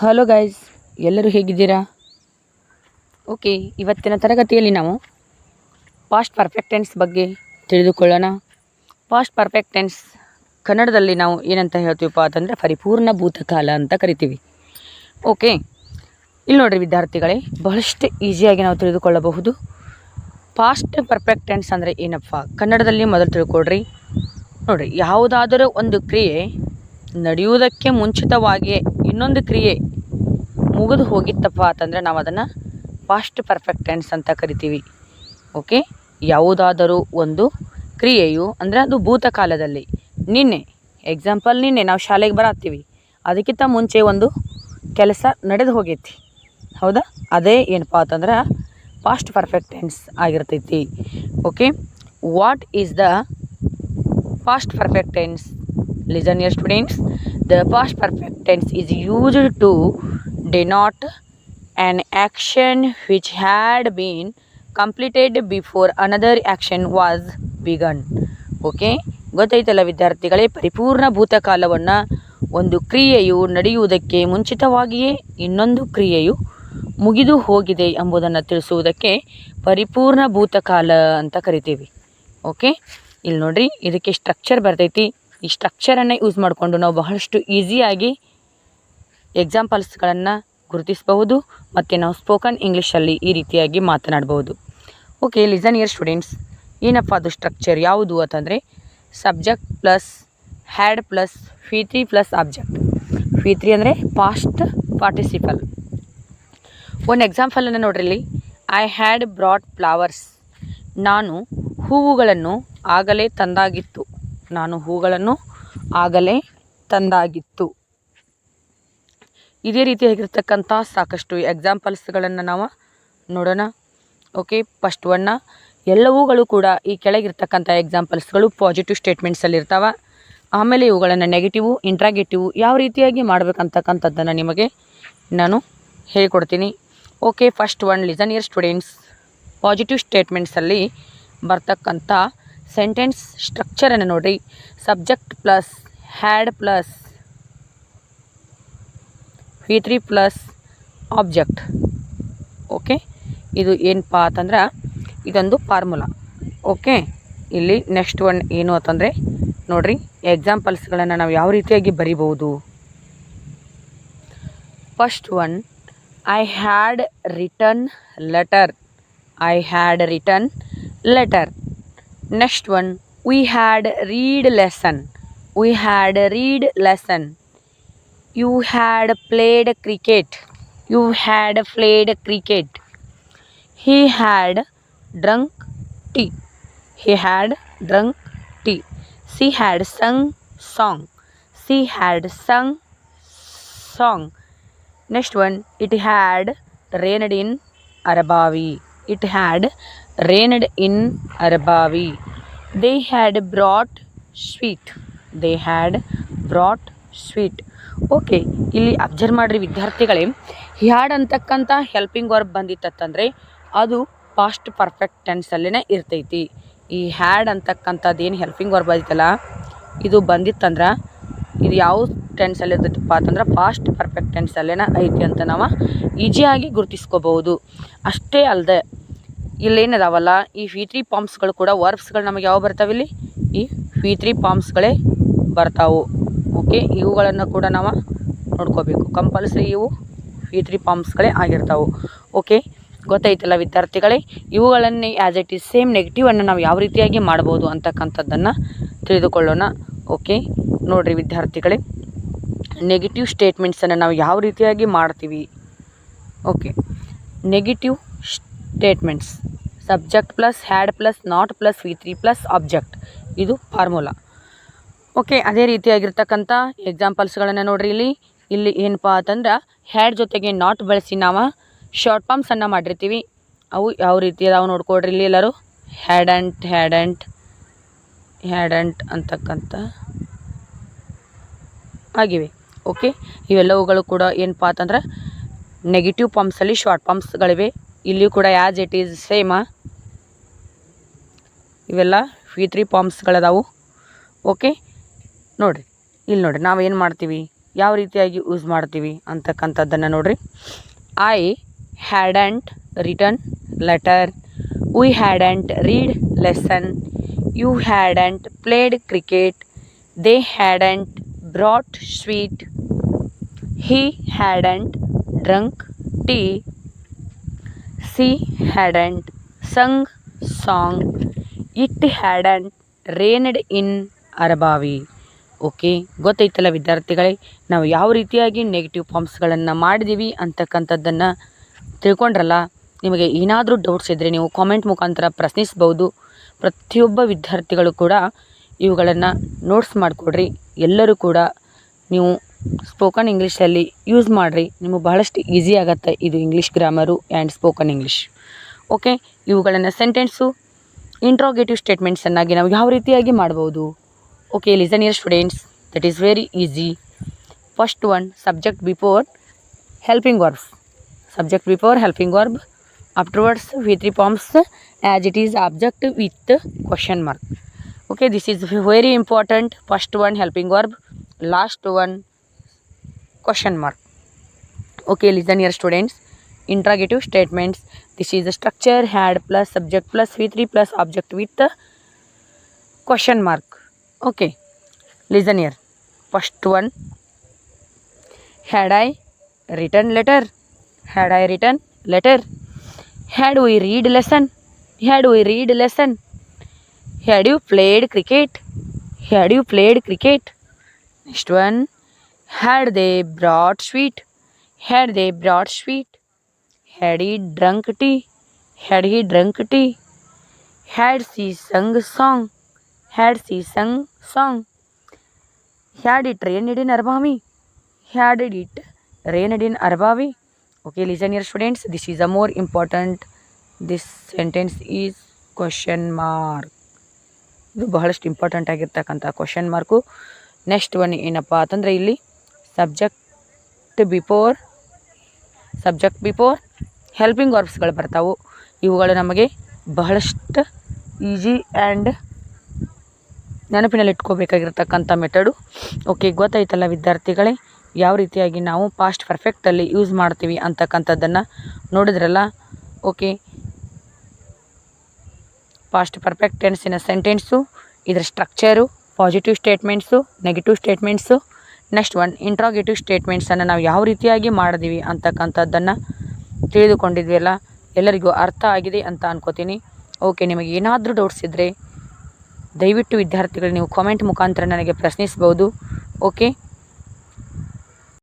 Hello guys ಎಲ್ಲರೂ ಹೇಗಿದ್ದೀರಾ? Okay ಇವತ್ತಿನ ತರಗತಿಯಲ್ಲಿ ನಾವು ಪಾಸ್ಟ್ ಪರ್ಫೆಕ್ಟ್ ಟೆನ್ಸ್ ಬಗ್ಗೆ ತಿಳಿದುಕೊಳ್ಳೋಣ. ಪಾಸ್ಟ್ ಪರ್ಫೆಕ್ಟ್ ಟೆನ್ಸ್ ಕನ್ನಡದಲ್ಲಿ ನಾವು ಏನಂತ ಹೇಳ್ತೀವಪ್ಪ ಅಂತಂದರೆ ಪರಿಪೂರ್ಣ ಭೂತಕಾಲ ಅಂತ ಕರಿತೀವಿ. ಓಕೆ ಇಲ್ಲಿ ನೋಡಿರಿ ವಿದ್ಯಾರ್ಥಿಗಳೇ, ಬಹಳಷ್ಟು ಈಸಿಯಾಗಿ ನಾವು ತಿಳಿದುಕೊಳ್ಳಬಹುದು. ಪಾಸ್ಟ್ ಪರ್ಫೆಕ್ಟ್ ಟೆನ್ಸ್ ಅಂದರೆ ಏನಪ್ಪ? ಕನ್ನಡದಲ್ಲಿ ಮೊದಲು ತಿಳ್ಕೊಡ್ರಿ ನೋಡಿರಿ, ಯಾವುದಾದರೂ ಒಂದು ಕ್ರಿಯೆ ನಡೆಯುವುದಕ್ಕೆ ಮುಂಚಿತವಾಗಿಯೇ ಇನ್ನೊಂದು ಕ್ರಿಯೆ ಮುಗಿದು ಹೋಗಿತ್ತಪ್ಪ ಅಂತಂದರೆ ನಾವು ಅದನ್ನು ಪಾಸ್ಟ್ ಪರ್ಫೆಕ್ಟ್ ಟೆನ್ಸ್ ಅಂತ ಕರಿತೀವಿ. ಓಕೆ ಯಾವುದಾದರೂ ಒಂದು ಕ್ರಿಯೆಯು ಅಂದರೆ ಅದು ಭೂತಕಾಲದಲ್ಲಿ ನಿನ್ನೆ ಎಕ್ಸಾಂಪಲ್ ನಿನ್ನೆ, ನಾವು ಶಾಲೆಗೆ ಬರತ್ತೀವಿ. ಅದಕ್ಕಿಂತ ಮುಂಚೆ ಒಂದು ಕೆಲಸ ನಡೆದು ಹೋಗೈತಿ. ಹೌದಾ? ಅದೇ ಏನಪ್ಪ ಅಂತಂದ್ರೆ ಪಾಸ್ಟ್ ಪರ್ಫೆಕ್ಟ್ ಟೆನ್ಸ್ ಆಗಿರ್ತೈತಿ. Okay what is the past perfect tense listen your students the past perfect tense is used to denote an action which had been completed before another action was begun. Okay ಗೊತ್ತೈತಲ್ಲ ವಿದ್ಯಾರ್ಥಿಗಳೇ? ಪರಿಪೂರ್ಣ ಭೂತಕಾಲವನ್ನು ಒಂದು ಕ್ರಿಯೆಯು ನಡೆಯುವುದಕ್ಕೆ ಮುಂಚಿತವಾಗಿಯೇ ಇನ್ನೊಂದು ಕ್ರಿಯೆಯು ಮುಗಿದು ಹೋಗಿದೆ ಎಂಬುದನ್ನು ತಿಳಿಸುವುದಕ್ಕೆ ಪರಿಪೂರ್ಣ ಭೂತಕಾಲ ಅಂತ ಕರಿತೀವಿ. ಓಕೆ ಇಲ್ಲಿ ನೋಡ್ರಿ, ಇದಕ್ಕೆ ಸ್ಟ್ರಕ್ಚರ್ ಬರ್ತೈತಿ. ಈ ಸ್ಟ್ರಕ್ಚರನ್ನು ಯೂಸ್ ಮಾಡಿಕೊಂಡು ನಾವು ಬಹಳಷ್ಟು ಈಸಿಯಾಗಿ ಎಕ್ಸಾಂಪಲ್ಸ್ಗಳನ್ನು ಗುರುತಿಸಬಹುದು ಮತ್ತು ನಾವು ಸ್ಪೋಕನ್ ಇಂಗ್ಲೀಷಲ್ಲಿ ಈ ರೀತಿಯಾಗಿ ಮಾತನಾಡಬಹುದು. ಓಕೆ, ಲಿಸನ್ ಇಯರ್ ಸ್ಟೂಡೆಂಟ್ಸ್, ಏನಪ್ಪ ಅದು ಸ್ಟ್ರಕ್ಚರ್? ಯಾವುದು ಅಂತಂದರೆ subject plus had plus V three plus object. V three ಅಂದರೆ ಪಾಸ್ಟ್ ಪಾರ್ಟಿಸಿಪಲ್. ಒಂದು ಎಕ್ಸಾಂಪಲನ್ನು ನೋಡ್ರಿ ಐ ಹ್ಯಾಡ್ ಬ್ರಾಡ್ ಫ್ಲವರ್ಸ್ ನಾನು ಹೂವುಗಳನ್ನು ಆಗಲೇ ತಂದಾಗಿತ್ತು. ನಾನು ಹೂಗಳನ್ನು ಆಗಲೇ ತಂದಾಗಿತ್ತು. ಇದೇ ರೀತಿಯಾಗಿರ್ತಕ್ಕಂಥ ಸಾಕಷ್ಟು ಎಕ್ಸಾಂಪಲ್ಸ್ಗಳನ್ನು ನಾವು ನೋಡೋಣ. ಓಕೆ ಫಸ್ಟ್ ಒನ್ನ ಎಲ್ಲವುಗಳು ಕೂಡ ಈ ಕೆಳಗಿರ್ತಕ್ಕಂಥ ಎಕ್ಸಾಂಪಲ್ಸ್ಗಳು ಪಾಸಿಟಿವ್ ಸ್ಟೇಟ್ಮೆಂಟ್ಸಲ್ಲಿರ್ತಾವೆ ಆಮೇಲೆ ಇವುಗಳನ್ನು ನೆಗೆಟಿವು ಇಂಟ್ರಾಗೆಟಿವ್ ಯಾವ ರೀತಿಯಾಗಿ ಮಾಡಬೇಕಂತಕ್ಕಂಥದ್ದನ್ನು ನಿಮಗೆ ನಾನು ಹೇಳಿಕೊಡ್ತೀನಿ. Okay first one listen here students positive ಸ್ಟೇಟ್ಮೆಂಟ್ಸಲ್ಲಿ ಬರ್ತಕ್ಕಂಥ ಸೆಂಟೆನ್ಸ್ ಸ್ಟ್ರಕ್ಚರನ್ನು ನೋಡಿರಿ. Subject plus had plus V three plus object okay ಇದು ಏನಪ್ಪ ಅಂತಂದ್ರೆ ಇದೊಂದು ಫಾರ್ಮುಲಾ ಓಕೆ ಇಲ್ಲಿ ನೆಕ್ಸ್ಟ್ ಒನ್ ಏನು ಅಂತಂದರೆ ನೋಡಿರಿ ಎಕ್ಸಾಂಪಲ್ಸ್ಗಳನ್ನು ನಾವು ಯಾವ ರೀತಿಯಾಗಿ ಬರಿಬೋದು first one I had return letter I had return letter next one we had read lesson we had read lesson you had played cricket. You had played cricket. He had drunk tea. He had drunk tea. She had sung song. She had sung song. Next one it had rained in arabavi. It had rained in arabavi. They had brought sweet. They had brought sweet. Okay, ಇಲ್ಲಿ observe ಮಾಡಿರಿ ವಿದ್ಯಾರ್ಥಿಗಳೇ had ಅಂತಕ್ಕಂಥ helping verb ಬಂದಿತ್ತಂದರೆ ಅದು past perfect ಟೆನ್ಸಲ್ಲೇ ಇರ್ತೈತಿ. He had ಅಂತಕ್ಕಂಥದ್ದು ಏನು helping verb ಐತಲ್ಲ ಇದು ಬಂದಿತ್ತಂದ್ರೆ, ಇದು ಯಾವ ಟೆನ್ಸಲ್ಲಿ ಇರ್ತೈತಪ್ಪ ಅಂತಂದ್ರೆ ಪಾಸ್ಟ್ ಪರ್ಫೆಕ್ಟ್ ಟೆನ್ಸಲ್ಲೇನ ಐತಿ ಅಂತ ನಾವು ಈಜಿಯಾಗಿ ಗುರುತಿಸ್ಕೋಬಹುದು. ಅಷ್ಟೇ ಅಲ್ಲದೆ ಇಲ್ಲೇನದಾವಲ್ಲ ಈ ಫಿ ತ್ರೀ ಪಾಮ್ಸ್ಗಳು ಕೂಡ ವರ್ಬ್ಸ್ಗಳು ನಮಗೆ ಯಾವ ಬರ್ತಾವಿಲ್ಲಿ? ಈ ಫಿ ತ್ರೀ ಪಾಮ್ಸ್ಗಳೇ ಬರ್ತಾವು. ಓಕೆ, ಇವುಗಳನ್ನು ಕೂಡ ನಾವು ನೋಡ್ಕೋಬೇಕು. ಕಂಪಲ್ಸರಿ ಇವು ಫಿ ತ್ರೀ ಪಾಮ್ಸ್ಗಳೇ ಆಗಿರ್ತಾವೆ. ಓಕೆ, ಗೊತ್ತಾಯ್ತಲ್ಲ ವಿದ್ಯಾರ್ಥಿಗಳೇ? ಇವುಗಳನ್ನೇ ಆ್ಯಸ್ ಇಟ್ ಈಸ್ ಸೇಮ್ ನೆಗೆಟಿವನ್ನು ನಾವು ಯಾವ ರೀತಿಯಾಗಿ ಮಾಡ್ಬೋದು ಅಂತಕ್ಕಂಥದ್ದನ್ನು ತಿಳಿದುಕೊಳ್ಳೋಣ. ಓಕೆ, ನೋಡಿರಿ ವಿದ್ಯಾರ್ಥಿಗಳೇ. ನೆಗೆಟಿವ್ ಸ್ಟೇಟ್ಮೆಂಟ್ಸನ್ನು ನಾವು ಯಾವ ರೀತಿಯಾಗಿ ಮಾಡ್ತೀವಿ? Okay negative statements subject plus had plus not plus V three plus object ಇದು ಫಾರ್ಮುಲಾ ಓಕೆ, ಅದೇ ರೀತಿಯಾಗಿರ್ತಕ್ಕಂಥ ಎಕ್ಸಾಂಪಲ್ಸ್ಗಳನ್ನು ನೋಡ್ರಿ ಇಲ್ಲಿ. ಇಲ್ಲಿ ಏನಪ್ಪ ಅಂತಂದ್ರೆ ಹ್ಯಾಡ್ ಜೊತೆಗೆ ನಾಟ್ ಬಳಸಿ ನಾವು ಶಾರ್ಟ್ ಫಾರ್ಮ್ಸನ್ನು ಮಾಡಿರ್ತೀವಿ. ಅವು ಯಾವ ರೀತಿ ಅದಾವೆ ನೋಡ್ಕೊಡ್ರಿ ಇಲ್ಲಿ ಎಲ್ಲರೂ. Had and had and had hadn't ಅಂತಕ್ಕಂಥ ಆಗಿವೆ. ಓಕೆ, ಇವೆಲ್ಲವುಗಳು ಕೂಡ ಏನಪ್ಪ ಅಂತಂದ್ರೆ ನೆಗೆಟಿವ್ ಪಂಪ್ಸಲ್ಲಿ ಶಾರ್ಟ್ ಪಂಪ್ಸ್ಗಳಿವೆ ಇಲ್ಲಿಯೂ ಕೂಡ ಆ್ಯಸ್ ಇಟ್ ಈಸ್ ಸೇಮ ಇವೆಲ್ಲ ಫಿ ತ್ರೀ ಪಂಪ್ಸ್ಗಳದಾವು ಓಕೆ ನೋಡಿರಿ ಇಲ್ಲಿ ನೋಡಿರಿ, ನಾವು ಏನು ಮಾಡ್ತೀವಿ? ಯಾವ ರೀತಿಯಾಗಿ ಯೂಸ್ ಮಾಡ್ತೀವಿ ಅಂತಕ್ಕಂಥದ್ದನ್ನು ನೋಡಿರಿ. I hadn't return letter we hadn't read lesson you hadn't played cricket they hadn't brought sweet he hadn't drunk tea she hadn't sung song it hadn't rained in Arabavi okay? ಗೊತ್ತೈತಲ್ಲ ವಿದ್ಯಾರ್ಥಿಗಳೇ, ನಾವು ಯಾವ ರೀತಿಯಾಗಿ negative ಫಾರ್ಮ್ಸ್ಗಳನ್ನು ಮಾಡಿದ್ದೀವಿ ಅಂತಕ್ಕಂಥದ್ದನ್ನು ತಿಳ್ಕೊಂಡ್ರಲ್ಲ, ನಿಮಗೆ ಏನಾದರೂ doubts ಇದ್ದರೆ ನೀವು ಕಾಮೆಂಟ್ ಮುಖಾಂತರ ಪ್ರಶ್ನಿಸ್ಬೋದು ಪ್ರತಿಯೊಬ್ಬ ವಿದ್ಯಾರ್ಥಿಗಳು ಕೂಡ ಇವುಗಳನ್ನು ನೋಟ್ಸ್ ಮಾಡಿಕೊಡ್ರಿ. ಎಲ್ಲರೂ ಕೂಡ ನೀವು ಸ್ಪೋಕನ್ ಇಂಗ್ಲೀಷಲ್ಲಿ ಯೂಸ್ ಮಾಡಿರಿ. ನಿಮಗೆ ಬಹಳಷ್ಟು ಈಸಿ ಆಗುತ್ತೆ ಇದು English grammar and spoken English okay? ಇವುಗಳನ್ನು ಸೆಂಟೆನ್ಸು ಇಂಟ್ರೋಗೇಟಿವ್ ಸ್ಟೇಟ್ಮೆಂಟ್ಸನ್ನಾಗಿ ನಾವು ಯಾವ ರೀತಿಯಾಗಿ ಮಾಡ್ಬೋದು okay listen here students. That is very easy. First one subject before helping verb. Subject before helping verb. Afterwards v3 forms as it is object with question mark. Okay this is very important. First one helping verb. Last one question mark. Okay listen here students. Interrogative statements. This is the structure had plus subject plus v3 plus object with question mark okay. Listen here. First one. Had i written letter? Had i written letter? Had we read lesson? Had we read lesson? Had you played cricket? Had you played cricket? Next one. Had they brought sweet? Had they brought sweet? Had he drunk tea? Had he drunk tea? Had she sung song had she sung song had it rained in Arbami? Had it rained in Arbavi? Okay, listen here students. This is a more important. This sentence is question mark. ಇದು ಬಹಳಷ್ಟು important ಆಗಿರ್ತಕ್ಕಂಥ question mark next one ಏನಪ್ಪ ಅಂತಂದರೆ ಇಲ್ಲಿ subject before subject before helping ವರ್ಬ್ಸ್ಗಳು ಬರ್ತಾವು ಇವುಗಳು ನಮಗೆ ಬಹಳಷ್ಟು ಈಸಿ ಆ್ಯಂಡ್ ನೆನಪಿನಲ್ಲಿ ಇಟ್ಕೋಬೇಕಾಗಿರ್ತಕ್ಕಂಥ ಮೆಥಡು. ಓಕೆ ಗೊತ್ತಾಯ್ತಲ್ಲ ವಿದ್ಯಾರ್ಥಿಗಳೇ, ಯಾವ ರೀತಿಯಾಗಿ ನಾವು ಪಾಸ್ಟ್ ಪರ್ಫೆಕ್ಟಲ್ಲಿ ಯೂಸ್ ಮಾಡ್ತೀವಿ ಅಂತಕ್ಕಂಥದ್ದನ್ನು ನೋಡಿದ್ರಲ್ಲ? ಓಕೆ ಪಾಸ್ಟ್ ಪರ್ಫೆಕ್ಟ್ ಟೆನ್ಸಿನ ಸೆಂಟೆನ್ಸು ಇದರ structure positive statements negative statements next one interrogative ಸ್ಟೇಟ್ಮೆಂಟ್ಸನ್ನು ನಾವು ಯಾವ ರೀತಿಯಾಗಿ ಮಾಡಿದೀವಿ ಅಂತಕ್ಕಂಥದ್ದನ್ನು ತಿಳಿದುಕೊಂಡಿದ್ವಿ ಅಲ್ಲ ಎಲ್ಲರಿಗೂ ಅರ್ಥ ಆಗಿದೆ ಅಂತ ಅನ್ಕೋತೀನಿ. ಓಕೆ ನಿಮಗೆ ಏನಾದರೂ ಡೌಟ್ಸ್ ಇದ್ದರೆ ದಯವಿಟ್ಟು ವಿದ್ಯಾರ್ಥಿಗಳು ನೀವು ಕಾಮೆಂಟ್ ಮುಖಾಂತರ ನನಗೆ ಪ್ರಶ್ನಿಸ್ಬೋದು ಓಕೆ